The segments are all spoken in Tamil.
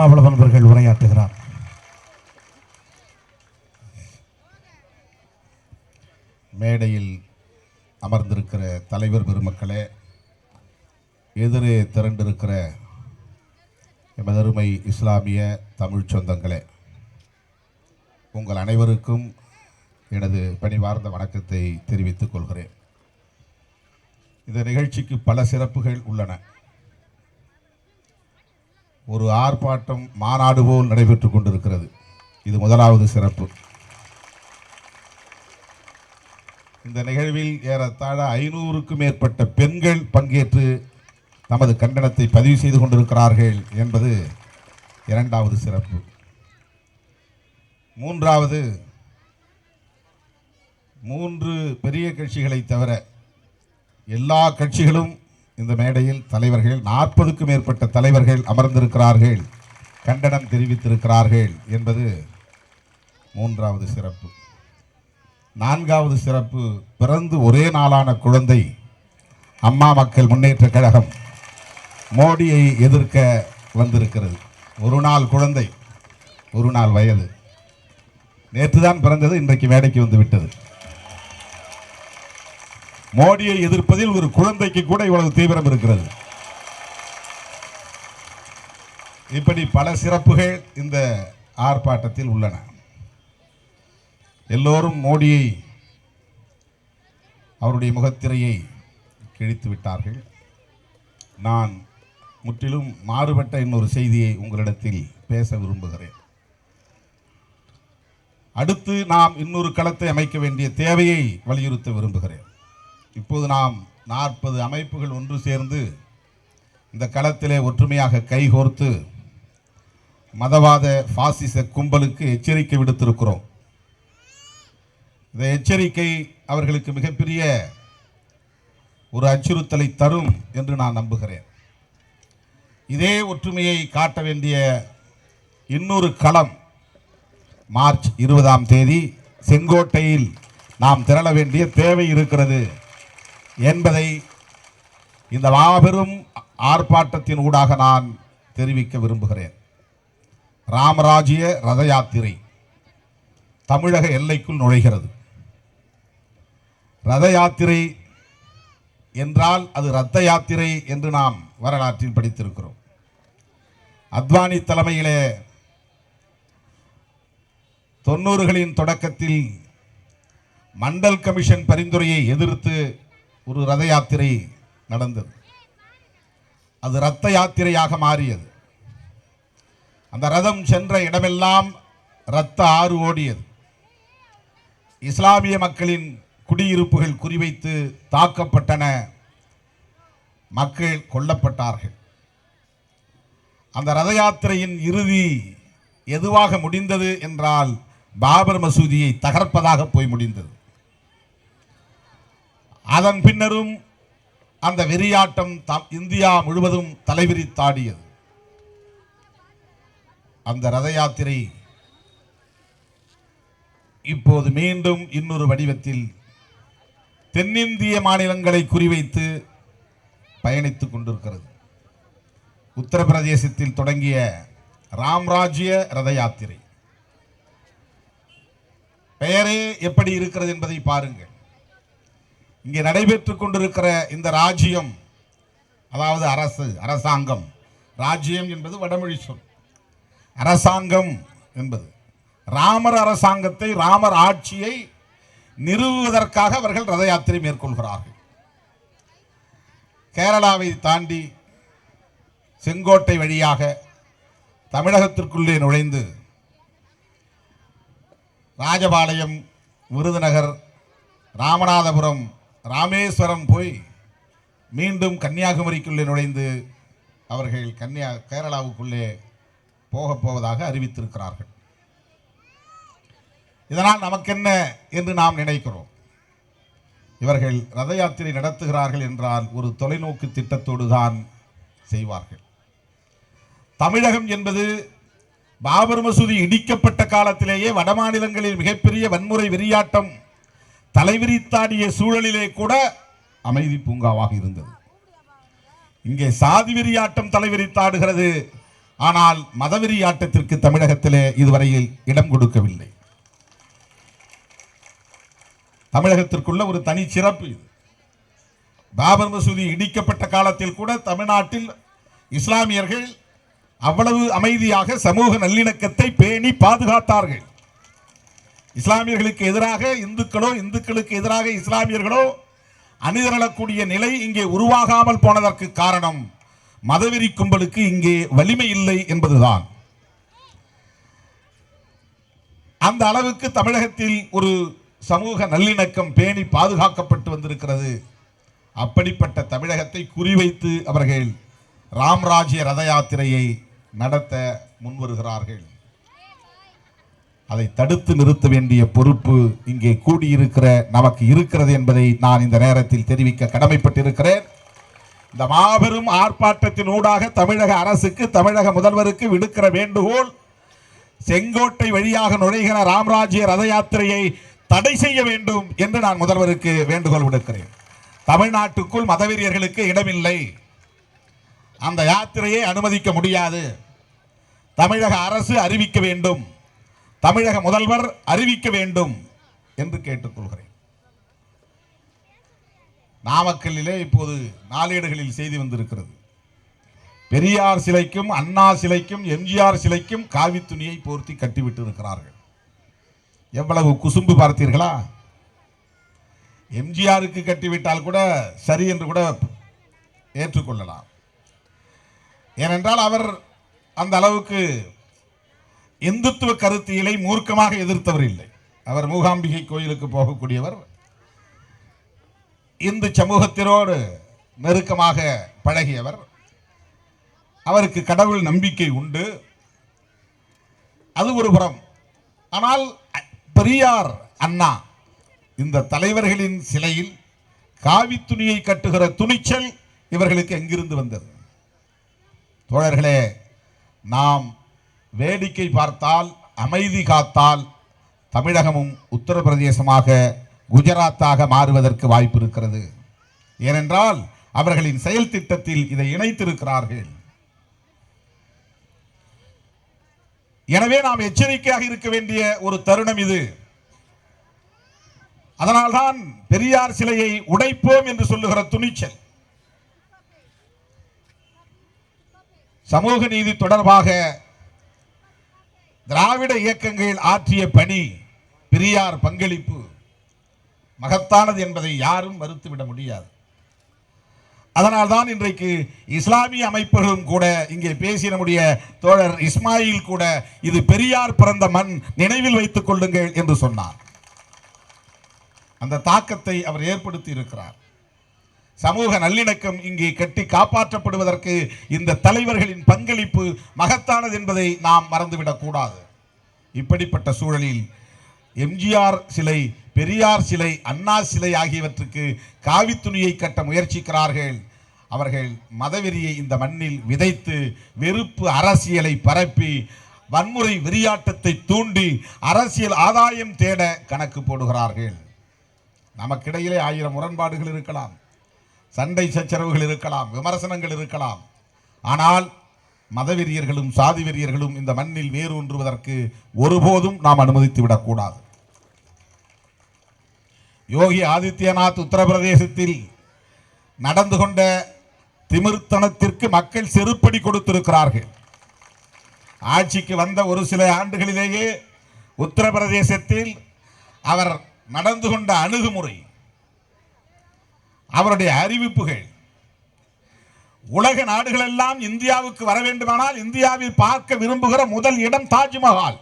திருமாவளவன் அவர்கள் உரையாற்றுகிறார். மேடையில் அமர்ந்திருக்கிற தலைவர் பெருமக்களே எதிரே திரண்டிருக்கிற எமதருமை இஸ்லாமிய தமிழ் சொந்தங்களே உங்கள் அனைவருக்கும் எனது பணிவார்ந்த வணக்கத்தை தெரிவித்துக் கொள்கிறேன். இந்த நிகழ்ச்சிக்கு பல சிறப்புகள் உள்ளன. ஒரு ஆர்ப்பாட்டம் மாநாடு போல் நடைபெற்று கொண்டிருக்கிறது. இது முதலாவது சிறப்பு. இந்த நிகழ்வில் ஏறத்தாழ ஐநூறுக்கும் மேற்பட்ட பெண்கள் பங்கேற்று தமது கண்டனத்தை பதிவு செய்து கொண்டிருக்கிறார்கள் என்பது இரண்டாவது சிறப்பு. மூன்றாவது மூன்று பெரிய கட்சிகளை தவிர எல்லா கட்சிகளும் இந்த மேடையில் தலைவர்கள் நாற்பதுக்கும் மேற்பட்ட தலைவர்கள் அமர்ந்திருக்கிறார்கள். கண்டனம் தெரிவித்திருக்கிறார்கள் என்பது மூன்றாவது சிறப்பு. நான்காவது சிறப்பு பிறந்து ஒரே நாளான குழந்தை அம்மா மக்கள் முன்னேற்ற கழகம் மோடியை எதிர்க்க வந்திருக்கிறது. ஒரு நாள் குழந்தை ஒரு நாள் வயது. நேற்று தான் பிறந்தது இன்றைக்கு மேடைக்கு வந்து விட்டது. மோடியை எதிர்ப்பதில் ஒரு குழந்தைக்கு கூட இவ்வளவு தீவிரம் இருக்கிறது. இப்படி பல சிறப்புகள் இந்த ஆர்ப்பாட்டத்தில் உள்ளன. எல்லோரும் மோடியை அவருடைய முகத்திரையை கிழித்து விட்டார்கள். நான் முற்றிலும் மாறுபட்ட இன்னொரு செய்தியை உங்களிடத்தில் பேச விரும்புகிறேன். அடுத்து நாம் இன்னொரு களத்தை அமைக்க வேண்டிய தேவையை வலியுறுத்த விரும்புகிறேன். இப்போது நாம் நாற்பது அமைப்புகள் ஒன்று சேர்ந்து இந்த களத்திலே ஒற்றுமையாக கைகோர்த்து மதவாத பாசிச கும்பலுக்கு எச்சரிக்கை விடுத்திருக்கிறோம். இந்த எச்சரிக்கை அவர்களுக்கு மிகப்பெரிய ஒரு அச்சுறுத்தலை தரும் என்று நான் நம்புகிறேன். இதே ஒற்றுமையை காட்ட வேண்டிய இன்னொரு களம் மார்ச் இருபதாம் தேதி செங்கோட்டையில் நாம் திரள வேண்டிய தேவை இருக்கிறது. என்பதை இந்த மாபெரும் ஆர்ப்பாட்டத்தின் ஊடாக நான் தெரிவிக்க விரும்புகிறேன். ராமராஜ்ய ரத யாத்திரை தமிழக எல்லைக்குள் நுழைகிறது. ரத யாத்திரை என்றால் அது ரத்த யாத்திரை என்று நாம் வரலாற்றில் படித்திருக்கிறோம். அத்வானி தலைமையிலே தொண்ணூறுகளின் தொடக்கத்தில் மண்டல் கமிஷன் பரிந்துரையை எதிர்த்து ஒரு ரத யாத்திரை நடந்தது. அது ரத்த யாத்திரையாக மாறியது. அந்த ரதம் சென்ற இடமெல்லாம் இரத்த ஆறு ஓடியது. இஸ்லாமிய மக்களின் குடியிருப்புகள் குறிவைத்து தாக்கப்பட்டன. மக்கள் கொல்லப்பட்டார்கள். அந்த ரத யாத்திரையின் இறுதி எதுவாக முடிந்தது என்றால் பாபர் மசூதியை தகர்ப்பதாக போய் முடிந்தது. அதன் பின்னரும் அந்த வெறியாட்டம் தம் இந்தியா முழுவதும் தலைவிரித்தாடியது அந்த ரத யாத்திரை இப்போது மீண்டும் இன்னொரு வடிவத்தில் தென்னிந்திய மாநிலங்களை குறிவைத்து பயணித்துக் கொண்டிருக்கிறது. உத்தரப்பிரதேசத்தில் தொடங்கிய ராம்ராஜ்ய ரத யாத்திரை பெயரே எப்படி இருக்கிறது என்பதை பாருங்கள். இங்கே நடைபெற்றுக் கொண்டிருக்கிற இந்த ராஜ்யம் அதாவது அரசு அரசாங்கம். ராஜ்யம் என்பது வடமொழி சொல். அரசாங்கம் என்பது. ராமர் அரசாங்கத்தை ராமர் ஆட்சியை நிறுவுவதற்காக அவர்கள் ரத யாத்திரை மேற்கொள்கிறார்கள். கேரளாவை தாண்டி செங்கோட்டை வழியாக தமிழகத்திற்குள்ளே நுழைந்து ராஜபாளையம் விருதுநகர் ராமநாதபுரம் ராமேஸ்வரம் போய் மீண்டும் கன்னியாகுமரிக்குள்ளே நுழைந்து அவர்கள் கன்னியா கேரளாவுக்குள்ளே போகப் போவதாக அறிவித்திருக்கிறார்கள். இதனால் நமக்கென்ன என்று நாம் நினைக்கிறோம். இவர்கள் ரத யாத்திரை நடத்துகிறார்கள் என்றால் ஒரு தொலைநோக்கு திட்டத்தோடு தான் செய்வார்கள். தமிழகம் என்பது பாபர் மசூதி இடிக்கப்பட்ட காலத்திலேயே வடமாநிலங்களில் மிகப்பெரிய வன்முறை வெறியாட்டம் தலைவிரித்தாடிய சூழலிலே கூட அமைதி பூங்காவாக இருந்தது. இங்கே சாதி வெறியாட்டம் தலைவிரித்தாடுகிறது. ஆனால் மதவெறியாட்டத்திற்கு தமிழகத்திலே இதுவரையில் இடம் கொடுக்கவில்லை. தமிழகத்திற்குள்ள ஒரு தனி சிறப்பு இது. பாபர் மசூதி இடிக்கப்பட்ட காலத்தில் கூட தமிழ்நாட்டில் இஸ்லாமியர்கள் அவ்வளவு அமைதியாக சமூக நல்லிணக்கத்தை பேணி பாதுகாத்தார்கள். இஸ்லாமியர்களுக்கு எதிராக இந்துக்களோ இந்துக்களுக்கு எதிராக இஸ்லாமியர்களோ அணிதிரளக்கூடிய நிலை இங்கே உருவாகாமல் போனதற்கு காரணம் மதவெறி கும்பலுக்கு இங்கே வலிமை இல்லை என்பதுதான். அந்த அளவுக்கு தமிழகத்தில் ஒரு சமூக நல்லிணக்கம் பேணி பாதுகாக்கப்பட்டு வந்திருக்கிறது. அப்படிப்பட்ட தமிழகத்தை குறிவைத்து அவர்கள் ராம்ராஜ்ய ரத யாத்திரையை நடத்த முன்வருகிறார்கள். அதை தடுத்து நிறுத்த வேண்டிய பொறுப்பு இங்கே கூடியிருக்கிற நமக்கு இருக்கிறது என்பதை நான் இந்த நேரத்தில் தெரிவிக்க கடமைப்பட்டிருக்கிறேன். இந்த மாபெரும் ஆர்ப்பாட்டத்தின் ஊடாக தமிழக அரசுக்கு தமிழக முதல்வருக்கு விடுக்கிற வேண்டுகோள் செங்கோட்டை வழியாக நுழைகிற ராம்ராஜ்ய ரத யாத்திரையை தடை செய்ய வேண்டும் என்று நான் முதல்வருக்கு வேண்டுகோள் விடுக்கிறேன். தமிழ்நாட்டுக்குள் மதவெறியர்களுக்கு இடமில்லை. அந்த யாத்திரையை அனுமதிக்க முடியாது. தமிழக அரசு அறிவிக்க வேண்டும். தமிழக முதல்வர் அறிவிக்க வேண்டும் என்று கேட்டுக்கொள்கிறேன். நாமக்கல்லிலே இப்போது நாளேடுகளில் செய்தி வந்திருக்கிறது. பெரியார் சிலைக்கும் அண்ணா சிலைக்கும் எம்ஜிஆர் சிலைக்கும் காவி துணியை போர்த்தி கட்டிவிட்டு இருக்கிறார்கள் எவ்வளவு குசும்பு பார்த்தீர்களா? எம்ஜிஆருக்கு கட்டிவிட்டால் கூட சரி என்று கூட ஏற்றுக்கொள்ளலாம். ஏனென்றால் அவர் அந்த அளவுக்கு இந்துத்துவ கருத்தியலை மூர்க்கமாக எதிர்த்தவர் இல்லை. அவர் மூகாம்பிகை கோயிலுக்கு போகக்கூடியவர். இந்து சமூகத்தினோடு நெருக்கமாக பழகியவர். அவருக்கு கடவுள் நம்பிக்கை உண்டு. அது ஒரு புறம். ஆனால் பெரியார் அண்ணா இந்த தலைவர்களின் சிலையில் காவி துணியை கட்டுகிற துணிச்சல் இவர்களுக்கு எங்கிருந்து வந்தது? தோழர்களே நாம் வேடிக்கை பார்த்தால் அமைதி காத்தால் தமிழகமும் உத்தரப்பிரதேசமாக குஜராத்தாக மாறுவதற்கு வாய்ப்பு இருக்கிறது. ஏனென்றால் அவர்களின் செயல் திட்டத்தில் இதை இணைத்திருக்கிறார்கள். எனவே நாம் எச்சரிக்கையாக இருக்க வேண்டிய ஒரு தருணம் இது. அதனால்தான் பெரியார் சிலையை உடைப்போம் என்று சொல்லுகிற துணிச்சல். சமூக நீதி தொடர்பாக திராவிட இயக்கங்களில் ஆற்றிய பணி பெரியார் பங்களிப்பு. மகத்தானது என்பதை யாரும் மறுத்துவிட முடியாது. அதனால்தான் இன்றைக்கு இஸ்லாமிய அமைப்புகளும் கூட இங்கே பேசிய நம்முடைய தோழர் இஸ்மாயில் கூட இது பெரியார் பிறந்த மண் நினைவில் வைத்துக் கொள்ளுங்கள் என்று சொன்னார். அந்த தாக்கத்தை அவர் ஏற்படுத்தி இருக்கிறார். சமூக நல்லிணக்கம் இங்கே கட்டி காப்பாற்றப்படுவதற்கு இந்த தலைவர்களின் பங்களிப்பு மகத்தானது என்பதை நாம் மறந்துவிடக்கூடாது. இப்படிப்பட்ட சூழலில் எம்ஜிஆர் சிலை பெரியார் சிலை அண்ணா சிலை ஆகியவற்றுக்கு காவி துணியை கட்ட முயற்சிக்கிறார்கள். அவர்கள் மதவெறியை இந்த மண்ணில் விதைத்து வெறுப்பு அரசியலை பரப்பி வன்முறை வெறியாட்டத்தை தூண்டி அரசியல் ஆதாயம் தேட கணக்கு போடுகிறார்கள். நமக்கிடையிலே ஆயிரம் முரண்பாடுகள் இருக்கலாம். சண்டை சச்சரவுகள் இருக்கலாம் விமர்சனங்கள் இருக்கலாம். ஆனால் மதவெறியர்களும் சாதி வெறியர்களும் இந்த மண்ணில் வேரூன்றுவதற்கு ஒருபோதும் நாம் அனுமதித்து விடக்கூடாது. யோகி ஆதித்யநாத் உத்தரப்பிரதேசத்தில் நடந்து கொண்ட திமிர்த்தனத்திற்கு மக்கள் செருப்படி கொடுத்திருக்கிறார்கள். ஆட்சிக்கு வந்த ஒரு சில ஆண்டுகளிலேயே உத்தரப்பிரதேசத்தில் அவர் நடந்து கொண்ட அணுகுமுறை அவருடைய அறிவிப்புகள். உலக நாடுகளெல்லாம் இந்தியாவுக்கு வர வேண்டுமானால் இந்தியாவில் பார்க்க விரும்புகிற முதல் இடம் தாஜ்மஹால்.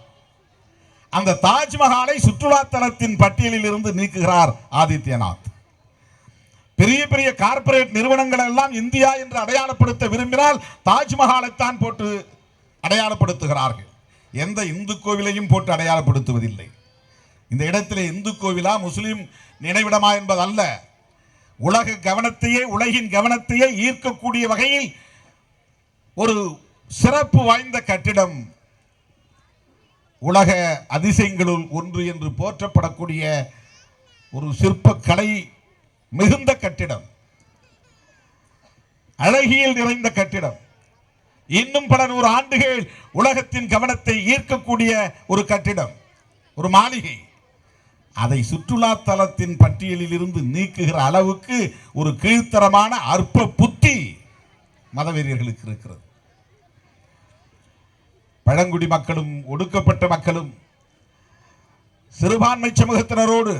அந்த தாஜ்மஹாலை சுற்றுலாத்தலத்தின் பட்டியலில் இருந்து நீக்குகிறார் ஆதித்யநாத். பெரிய பெரிய கார்ப்பரேட் நிறுவனங்கள் எல்லாம் இந்தியா என்று அடையாளப்படுத்த விரும்பினால் தாஜ்மஹாலைத்தான் போட்டு அடையாளப்படுத்துகிறார்கள். எந்த இந்து கோவிலையும் போட்டு அடையாளப்படுத்துவதில்லை. இந்த இடத்திலே இந்து கோவிலா முஸ்லீம் நினைவிடமா என்பதல்ல. உலக கவனத்தையே உலகின் கவனத்தையே ஈர்க்கக்கூடிய வகையில் ஒரு சிறப்பு வாய்ந்த கட்டிடம் உலக அதிசயங்களுள் ஒன்று என்று போற்றப்படக்கூடிய ஒரு சிற்பக்கலை மிகுந்த கட்டிடம். அழகியல் நிறைந்த கட்டிடம். இன்னும் பல நூறு ஆண்டுகள் உலகத்தின் கவனத்தை ஈர்க்கக்கூடிய ஒரு கட்டிடம் ஒரு மாளிகை. அதை சுற்றுலா தலத்தின் பட்டியலில் இருந்து நீக்குகிற அளவுக்கு ஒரு கீழ்த்தரமான அற்ப புத்தி மதவெறியர்களுக்கு இருக்கிறது. பழங்குடி மக்களும் ஒடுக்கப்பட்ட மக்களும் சிறுபான்மை சமூகத்தினரோடு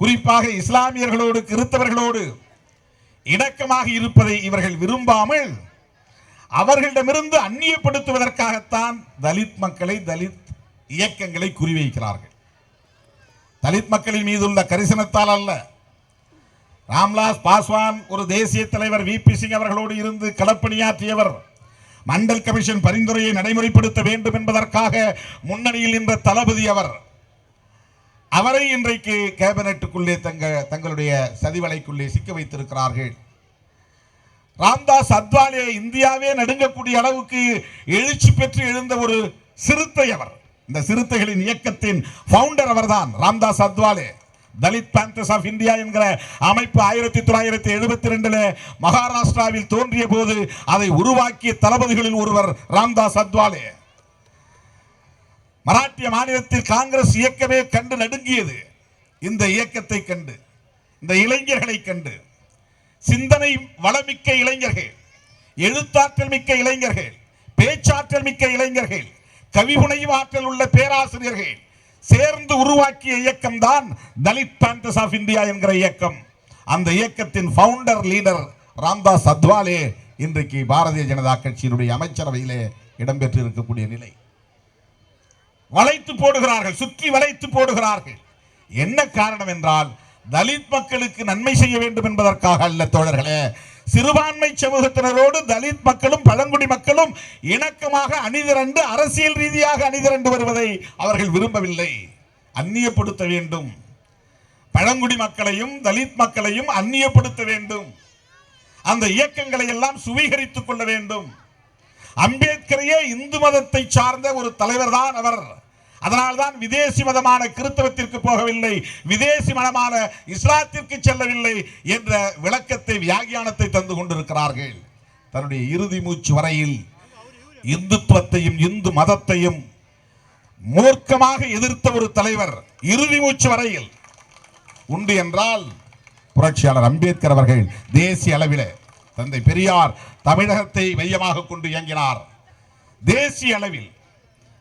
குறிப்பாக இஸ்லாமியர்களோடு கிறித்தவர்களோடு இணக்கமாக இருப்பதை இவர்கள் விரும்பாமல் அவர்களிடமிருந்து அந்நியப்படுத்துவதற்காகத்தான் தலித் மக்களை தலித் இயக்கங்களை குறிவைக்கிறார்கள். தலித் மக்களின் மீதுள்ள கரிசனத்தால் அல்ல. ராம்லாஸ் பாஸ்வான் ஒரு தேசிய தலைவர் வி. பி. சிங் அவர்களோடு இருந்து களப்பணியாற்றியவர். மண்டல் கமிஷன் பரிந்துரையை நடைமுறைப்படுத்த வேண்டும் என்பதற்காக முன்னணியில் நின்ற தளபதி அவர். அவரை இன்றைக்கு கேபினட்டுக்குள்ளே தங்க தங்களுடைய சதிவலைக்குள்ளே சிக்க வைத்திருக்கிறார்கள். ராம்தாஸ் அத்வாலே இந்தியாவே நடுங்கக்கூடிய அளவுக்கு எழுச்சி பெற்று எழுந்த ஒரு சிறுத்தை அவர். இந்த சிறுத்தைகளின் இயக்கத்தின் பவுண்டர் அவர்தான் Ramdas Athawale. Dalit panthers of India என்கிற அமைப்பு ஆயிரத்தி தொள்ளாயிரத்தி எழுபத்தி ரெண்டுல மகாராஷ்டிராவில் தோன்றிய போது அதை உருவாக்கிய தளபதிகளில் ஒருவர் ராம்தாஸ் அத்வாலே. மராட்டிய மாநிலத்தில் காங்கிரஸ் இயக்கமே கண்டு நடுங்கியது. இந்த இயக்கத்தை கண்டு இந்த இளைஞர்களை கண்டு. சிந்தனை வளமிக்க இளைஞர்கள் எழுத்தாற்றல் மிக்க இளைஞர்கள் பேச்சாற்றல் மிக்க இளைஞர்கள் கவிபுனையும் ஆற்றல் உள்ள பேராசிரியர்கள் சேர்ந்து உருவாக்கிய இயக்கம் தான் தலித் பேண்டஸ் ஆஃப் இந்தியா என்கிற இயக்கம். அந்த இயக்கத்தின் ஃபவுண்டர் லீடர் ராம்தாஸ் அத்வாலே இன்றைக்கு பாரதிய ஜனதா கட்சியினுடைய அமைச்சரவையிலே இடம்பெற்று இருக்கக்கூடிய நிலை. வளைத்து போடுகிறார்கள் சுற்றி வளைத்து போடுகிறார்கள். என்ன காரணம் என்றால் தலித் மக்களுக்கு நன்மை செய்ய வேண்டும் என்பதற்காக அல்ல தோழர்களே சிறுபான்மை சமூகத்தினரோடு தலித் மக்களும் பழங்குடி மக்களும் இணக்கமாக அணிதிரண்டு அரசியல் ரீதியாக அணிதிரண்டு வருவதை அவர்கள் விரும்பவில்லை. அந்நியப்படுத்த வேண்டும். பழங்குடி மக்களையும் தலித் மக்களையும் அந்நியப்படுத்த வேண்டும். அந்த இயக்கங்களை எல்லாம் சுவீகரித்துக் கொள்ள வேண்டும். அம்பேத்கரையே இந்து மதத்தை சார்ந்த ஒரு தலைவர் தான் அவர். அதனால்தான் விதேசி மதமான கிறிஸ்தவத்திற்கு போகவில்லை விதேசி மதமான இஸ்லாத்திற்கு செல்லவில்லை என்ற விளக்கத்தை வியாகியானத்தை தந்து கொண்டிருக்கிறார்கள். தன்னுடைய இறுதி மூச்சு வரையில் இந்துத்துவத்தையும் இந்து மதத்தையும் மூர்க்கமாக எதிர்த்த ஒரு தலைவர் இறுதி மூச்சு வரையில் உண்டு என்றால் புரட்சியாளர் அம்பேத்கர் அவர்கள் தேசிய அளவில் தந்தை பெரியார் தமிழகத்தை மையமாக கொண்டு இயங்கினார். தேசிய அளவில்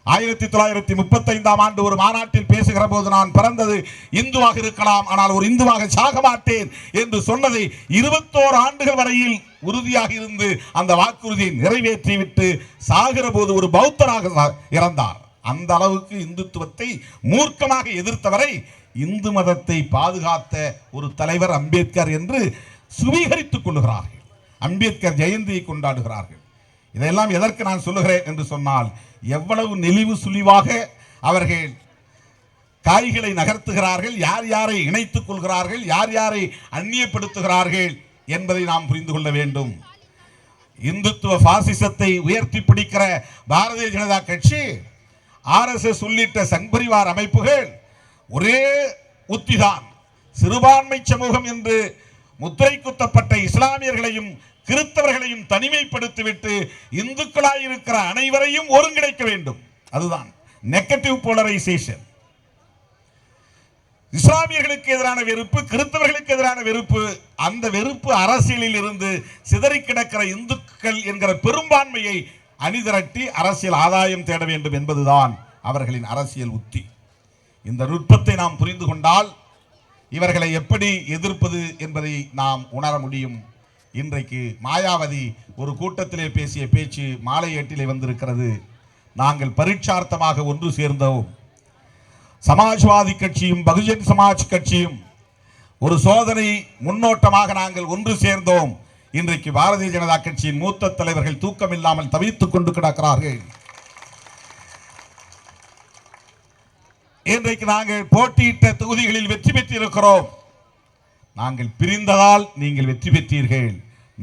ஆயிரத்தி தொள்ளாயிரத்தி முப்பத்தைந்தாம் ஆண்டு ஒரு மாநாட்டில் பேசுகிற போது நான் பிறந்தது இந்துவாக இருக்கலாம் ஆனால் ஒரு இந்துவாக சாக மாட்டேன் என்று சொன்னதை இருபத்தோரு ஆண்டுகள் வரையில் உறுதியாக இருந்து அந்த வாக்குறுதியை நிறைவேற்றிவிட்டு சாகிற போது ஒரு பௌத்தராக இறந்தார். அந்த அளவுக்கு இந்துத்துவத்தை மூர்க்கமாக எதிர்த்தவரை இந்து மதத்தை பாதுகாத்த ஒரு தலைவர் அம்பேத்கர் என்று சுவீகரித்துக் கொள்ளுகிறார்கள். அம்பேத்கர் ஜெயந்தியை கொண்டாடுகிறார்கள். இதையெல்லாம் எதற்கு நான் சொல்லுகிறேன் என்று சொன்னால் எவ்வளவு நெளிவு சுழிவாக அவர்கள் காய்களை நகர்த்துகிறார்கள் யார் யாரை இணைத்துக் கொள்கிறார்கள் யார் யாரை அந்நியப்படுத்துகிறார்கள் என்பதை நாம் புரிந்து கொள்ள வேண்டும். இந்துத்துவ பாசிசத்தை உயர்த்தி பிடிக்கிற பாரதிய ஜனதா கட்சி ஆர்எஸ்எஸ் உள்ளிட்ட சங்பரிவார் அமைப்புகள் ஒரே உத்திதான். சிறுபான்மை சமூகம் என்று முத்திரை குத்தப்பட்ட இஸ்லாமியர்களையும் கிறிஸ்தவர்களையும் தனிமைப்படுத்திவிட்டு இந்துக்களாய் இருக்கிற அனைவரையும் ஒருங்கிணைக்க வேண்டும். அதுதான் நெகட்டிவ் போலரைசேஷன் இஸ்லாமியர்களுக்கு எதிரான வெறுப்பு கிறிஸ்தவர்களுக்கு எதிரான வெறுப்பு அந்த வெறுப்பு அரசியலில் இருந்து சிதறி கிடக்கிற இந்துக்கள் என்கிற பெரும்பான்மையை அணிதிரட்டி அரசியல் ஆதாயம் தேட வேண்டும் என்பதுதான் அவர்களின் அரசியல் உத்தி. இந்த நுட்பத்தை நாம் புரிந்து கொண்டால் இவர்களை எப்படி எதிர்ப்பது என்பதை நாம் உணர முடியும். இன்றைக்கு மாயாவதி ஒரு கூட்டத்திலே பேசிய பேச்சு மாலை எட்டிலே வந்திருக்கிறது. நாங்கள் பரீட்சார்த்தமாக ஒன்று சேர்ந்தோம். சமாஜ்வாதி கட்சியும் பகுஜன் சமாஜ் கட்சியும் ஒரு சோதனை முன்னோட்டமாக நாங்கள் ஒன்று சேர்ந்தோம். இன்றைக்கு பாரதிய ஜனதா கட்சியின் மூத்த தலைவர்கள் தூக்கம் இல்லாமல் தவித்துக் கொண்டு கிடக்கிறார்கள். இன்றைக்கு நாங்கள் போட்டியிட்ட தொகுதிகளில் வெற்றி பெற்றிருக்கிறோம். நாங்கள் பிரிந்ததால் நீங்கள் வெற்றி பெற்றீர்கள்.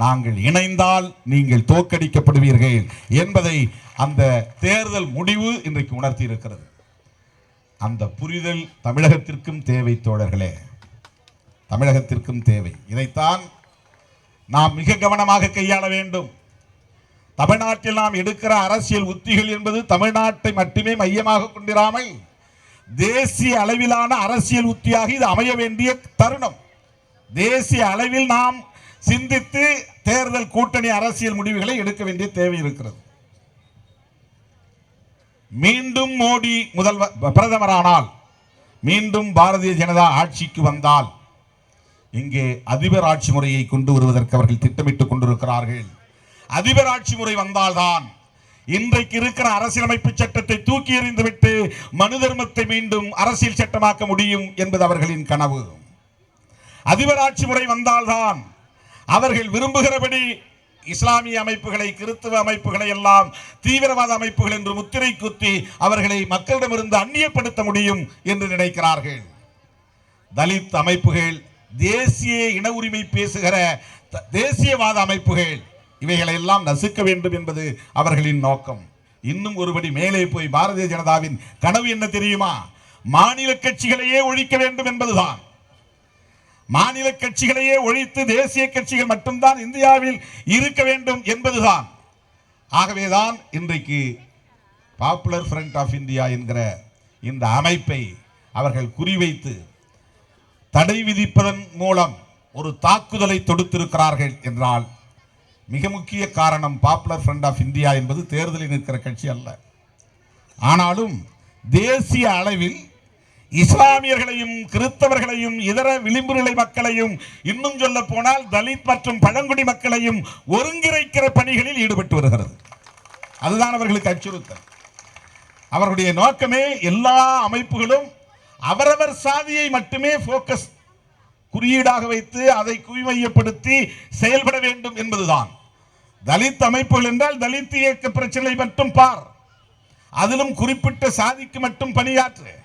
நாங்கள் இணைந்தால் நீங்கள் தோற்கடிக்கப்படுவீர்கள் என்பதை அந்த தேர்தல் முடிவு இன்றைக்கு உணர்த்தி இருக்கிறது அந்த புரிதல் தமிழகத்திற்கும் தேவை தோழர்களே. தமிழகத்திற்கும் தேவை. இதைத்தான் நாம் மிக கவனமாக கையாள வேண்டும். தமிழ்நாட்டில் நாம் எடுக்கிற அரசியல் உத்திகள் என்பது தமிழ்நாட்டை மட்டுமே மையமாக கொண்டிராமல் தேசிய அளவிலான அரசியல் உத்தியாக இது அமைய வேண்டிய தருணம். தேசிய அளவில் நாம் சிந்தித்து தேர்தல் கூட்டணி அரசியல் முடிவுகளை எடுக்க வேண்டிய தேவை இருக்கிறது. மீண்டும் மோடி முதல்வர் பிரதமரானால் மீண்டும் பாரதிய ஜனதா ஆட்சிக்கு வந்தால் இங்கே அதிபர் ஆட்சி முறையை கொண்டு வருவதற்கு அவர்கள் திட்டமிட்டுக் கொண்டிருக்கிறார்கள். அதிபர் ஆட்சி முறை வந்தால்தான் இன்றைக்கு இருக்கிற அரசியலமைப்பு சட்டத்தை தூக்கி எறிந்துவிட்டு மனு தர்மத்தை மீண்டும் அரசியல் சட்டமாக்க முடியும் என்பது அவர்களின் கனவு. அதிபர் ஆட்சி முறை வந்தால்தான் அவர்கள் விரும்புகிறபடி இஸ்லாமிய அமைப்புகளை கிறிஸ்துவ அமைப்புகளை எல்லாம் தீவிரவாத அமைப்புகள் என்று முத்திரை குத்தி அவர்களை மக்களிடமிருந்து அந்நியப்படுத்த முடியும் என்று நினைக்கிறார்கள். தலித் அமைப்புகள் தேசிய இன உரிமை பேசுகிற த- தேசியவாத அமைப்புகள் இவைகளை எல்லாம் நசுக்க வேண்டும் என்பது அவர்களின் நோக்கம். இன்னும் ஒருபடி மேலே போய் பாரதிய ஜனதாவின் கனவு என்ன தெரியுமா? மாநில கட்சிகளையே ஒழிக்க வேண்டும் என்பதுதான். மாநில கட்சிகளையே ஒழித்து தேசிய கட்சிகள் மட்டும்தான் இந்தியாவில் இருக்க வேண்டும் என்பதுதான். ஆகவேதான் இன்றைக்கு பாப்புலர் ஃப்ரண்ட் ஆஃப் இந்தியா என்கிற இந்த அமைப்பை அவர்கள் குறிவைத்து தடை விதிப்பதன் மூலம் ஒரு தாக்குதலை தொடுத்திருக்கிறார்கள் என்றால் மிக முக்கிய காரணம் பாப்புலர் ஃப்ரண்ட் ஆஃப் இந்தியா என்பது தேர்தலில் நிற்கிற கட்சி அல்ல. ஆனாலும் தேசிய அளவில் இஸ்லாமியர்களையும் கிறிஸ்தவர்களையும் இதர விளிம்பு நிலை மக்களையும் இன்னும் சொல்ல போனால் தலித் மற்றும் பழங்குடி மக்களையும் ஒருங்கிணைக்கிற பணிகளில் ஈடுபட்டு வருகிறது. அதுதான் அவர்களுக்கு அச்சுறுத்தல். அவர்களுடைய நோக்கமே எல்லா அமைப்புகளும் அவரவர் சாதியை மட்டுமே போக்கஸ் குறியீடாக வைத்து அதை குவிமையப்படுத்தி செயல்பட வேண்டும் என்பதுதான். தலித் அமைப்புகள் என்றால் தலித் இயக்க பிரச்சனை மட்டும் பார். அதிலும் குறிப்பிட்ட சாதிக்கு மட்டும் பணியாற்று.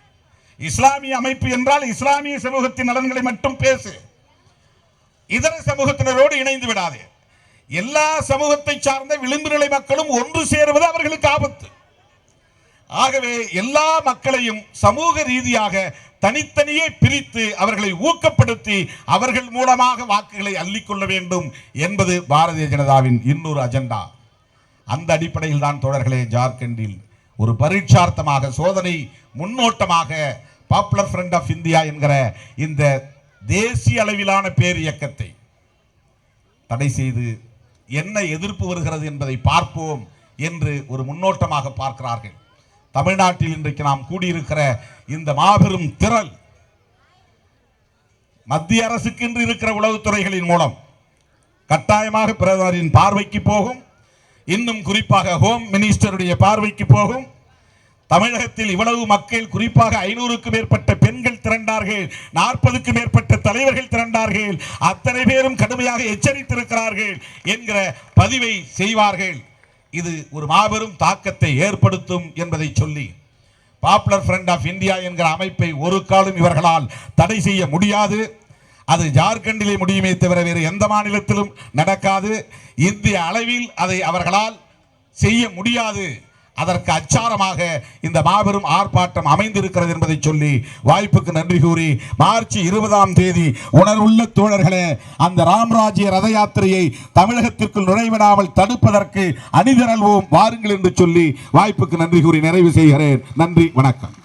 இஸ்லாமிய அமைப்பு என்றால் இஸ்லாமிய சமூகத்தின் நலன்களை மட்டும் பேசு. இதர சமூகத்தினரோடு இணைந்து விடாதே. எல்லா சமூகத்தை சார்ந்த விளிம்பு நிலை மக்களும் ஒன்று சேருவது அவர்களுக்கு ஆபத்து. ஆகவே எல்லா மக்களையும் சமூக ரீதியாக தனித்தனியே பிரித்து அவர்களை ஊக்கப்படுத்தி அவர்கள் மூலமாக வாக்குகளை அள்ளிக்கொள்ள வேண்டும் என்பது பாரதிய ஜனதாவின் இன்னொரு அஜெண்டா. அந்த அடிப்படையில் தான் தோழர்களே ஜார்க்கண்டில் ஒரு பரீட்சார்த்தமாக சோதனை முன்னோட்டமாக பாப்புலர் ஃப்ரண்ட் ஆஃப் இந்தியா என்கிற இந்த தேசிய அளவிலான பேர் இயக்கத்தை தடை செய்து என்ன எதிர்ப்பு வருகிறது என்பதை பார்ப்போம் என்று ஒரு முன்னோட்டமாக பார்க்கிறார்கள். தமிழ்நாட்டில் இன்றைக்கு நாம் கூடியிருக்கிற இந்த மாபெரும் திரள் மத்திய அரசுக்கென்று இருக்கிற உளவுத்துறைகளின் மூலம் கட்டாயமாக பிரதமரின் பார்வைக்கு போகும். இன்னும் குறிப்பாக ஹோம் மினிஸ்டருடைய பார்வைக்கு போகும். தமிழகத்தில் இவ்வளவு மக்கள் குறிப்பாக ஐநூறுக்கு மேற்பட்ட பெண்கள் திரண்டார்கள் நாற்பதுக்கு மேற்பட்ட தலைவர்கள் திரண்டார்கள் அத்தனை பேரும் கடுமையாக எச்சரித்திருக்கிறார்கள் என்கிற பதிவை செய்வார்கள். இது ஒரு மாபெரும் தாக்கத்தை ஏற்படுத்தும் என்பதை சொல்லி பாப்புலர் ஃப்ரண்ட் ஆஃப் இந்தியா என்கிற அமைப்பை ஒரு காலம் இவர்களால் தடை செய்ய முடியாது. அது ஜார்க்கண்டிலே முடியுமே தவிர வேறு எந்த மாநிலத்திலும் நடக்காது. இந்திய அளவில் அதை அவர்களால் செய்ய முடியாது. அதற்கு அச்சாரமாக இந்த மாபெரும் ஆர்ப்பாட்டம் அமைந்திருக்கிறது என்பதை சொல்லி வாய்ப்புக்கு நன்றி கூறி மார்ச் இருபதாம் தேதி உணர்வுள்ள தோழர்களே அந்த ராம்ராஜ்ய ரத யாத்திரையை தமிழகத்திற்குள் நுழைவிடாமல் தடுப்பதற்கு அணிதிரள்வோம் வாருங்கள் என்று சொல்லி வாய்ப்புக்கு நன்றி கூறி நிறைவு செய்கிறேன். நன்றி வணக்கம்.